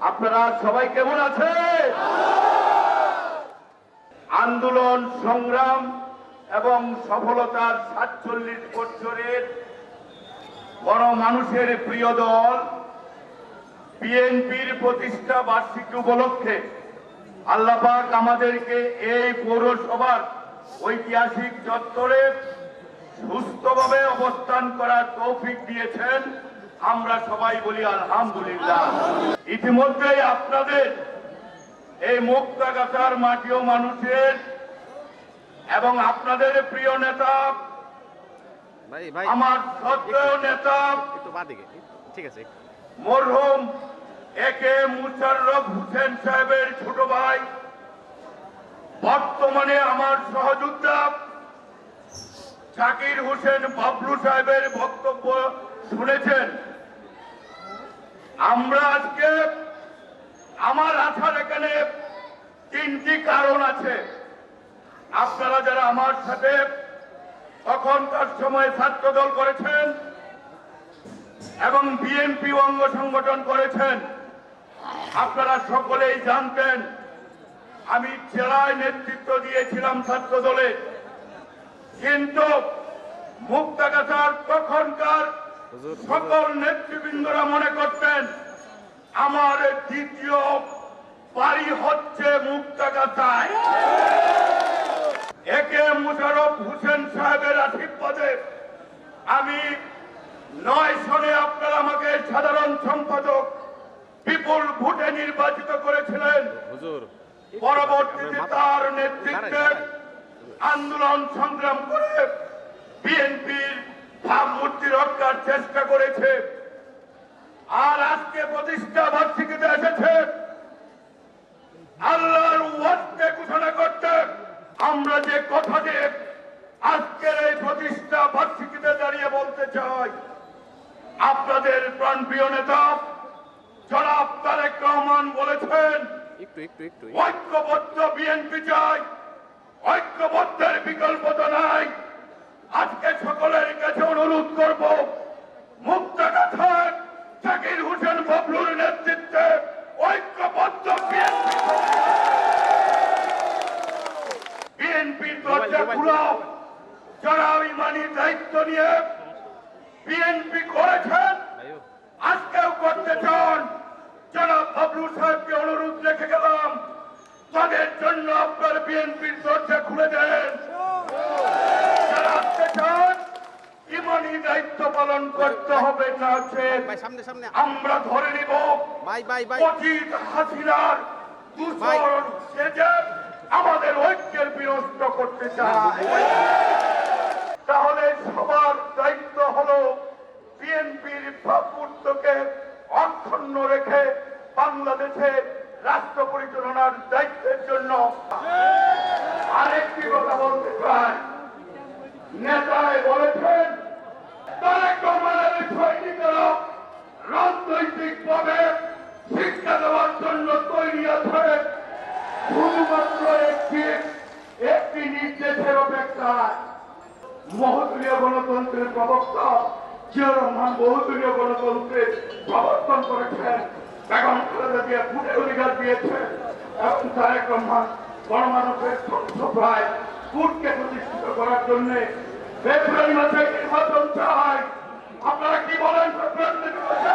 আপনারা সবাই কেমন আছে আন্দোলন, সংগ্রাম এবং সফলতার সাতচল্লিশ বছরের বড় মানুষের প্রিয় দল বিএনপির প্রতিষ্ঠা বার্ষিকী উপলক্ষে আল্লাপাক আমাদেরকে এই পৌরসভার ঐতিহাসিক চত্বরে সুস্থভাবে অবস্থান করার তৌফিক দিয়েছেন আমরা সবাই বলি আলহামদুলিল্লাহ। ইতিমধ্যেই আপনাদের এই মুক্তাগাছার মাটি ও মানুষের এবং আপনাদের প্রিয় নেতা আমার শ্রদ্ধেয় নেতা ঠিক আছে মরহুম একে মুশাররফ হোসেন সাহেবের ছোট ভাই বর্তমানে আমার সহযোদ্ধা শাকির হোসেন বাবলু সাহেবের বক্তব্য শুনেছেন। আমরা আজকে আমার আসার এখানে তিনটি কারণ আছে। আপনারা যারা আমার সাথে তখনকার সময় ছাত্রদল করেছেন এবং বিএনপি অঙ্গ সংগঠন করেছেন, আপনারা সকলেই জানতেন, আমি জেলায় নেতৃত্ব দিয়েছিলাম ছাত্র দলে কিন্তু মুক্তাগাছার তখনকার সকল নেতৃবৃন্দরা মনে করতেন আমার দ্বিতীয় বাড়ি হচ্ছে মুক্তাগাছায়। একে মুশারফ হোসেন সাহেবের আশীর্বাদে আমি নয় সনে আপনারা আমাকে সাধারণ সম্পাদক বিপুল ভোটে নির্বাচিত করেছিলেন। পরবর্তীতে তার নেতৃত্বে আন্দোলন সংগ্রাম করে বিএনপির ভাবমূর্তি রক্ষার চেষ্টা করেছে। আর আজকে প্রতিষ্ঠা বার্ষিকীতে এসেছে। আল্লাহর ওয়াদকে ঘোষণা করতে আমরা যে কথাটি আজকের এই প্রতিষ্ঠা বার্ষিকীতে দাঁড়িয়ে বলতে চাই আপনাদের প্রাণপ্রিয় নেতা জনাব তারেক রহমান বলেছেন ঐক্যবদ্ধ বিএনপি চাই ঐক্যবদ্ধের বিকল্প তো নাই। আজকে সকলের কাছে অনুরোধ করব মুক্তাগাছার জাকির হোসেন ববলুর নেতৃত্বে ঐক্যবদ্ধ বিএনপি বিএনপির দরজা খুলাও যারা ইমানি দায়িত্ব নিয়ে বিএনপি করেছেন আজকেও করতে চান। যারা বাবলু সাহেবকে অনুরোধ রেখে গেলাম তাদের জন্য আপনার বিএনপির দরজা খুলে দেন যারা আসতে চান ইমানি পালন করতে হবে না সামনে সামনে। আমরা ধরে নিব। অজিত হাসিনার দূষণ সেজে আমাদের ঐক্যের বিনষ্ট করতে চায়। তাহলে সবার দায়িত্ব হলো বিএনপির ভাবমূর্তকে অক্ষুণ্ণ রেখে বাংলাদেশে রাষ্ট্র পরিচালনার দায়িত্বের জন্য আরেকটি কথা বলতে চাই। নেতায় বলেছেন শুধুমাত্র একটি নির্দেশের অপেক্ষায় মহদলীয় গণতন্ত্রের প্রবক্তা জিয়া রহমান বহুদলীয় গণতন্ত্রের প্রবর্তন করেছেন। বেগম খালেদা জিয়া ভোটের অধিকার দিয়েছেন এবং তারেক রহমান গণমানুষের সভায় ভোটকে প্রতিষ্ঠিত করার জন্য ফেব্রুয়ারি মাসে নির্বাচন চাই। আপনারা কি বলেন ফেব্রুয়ারি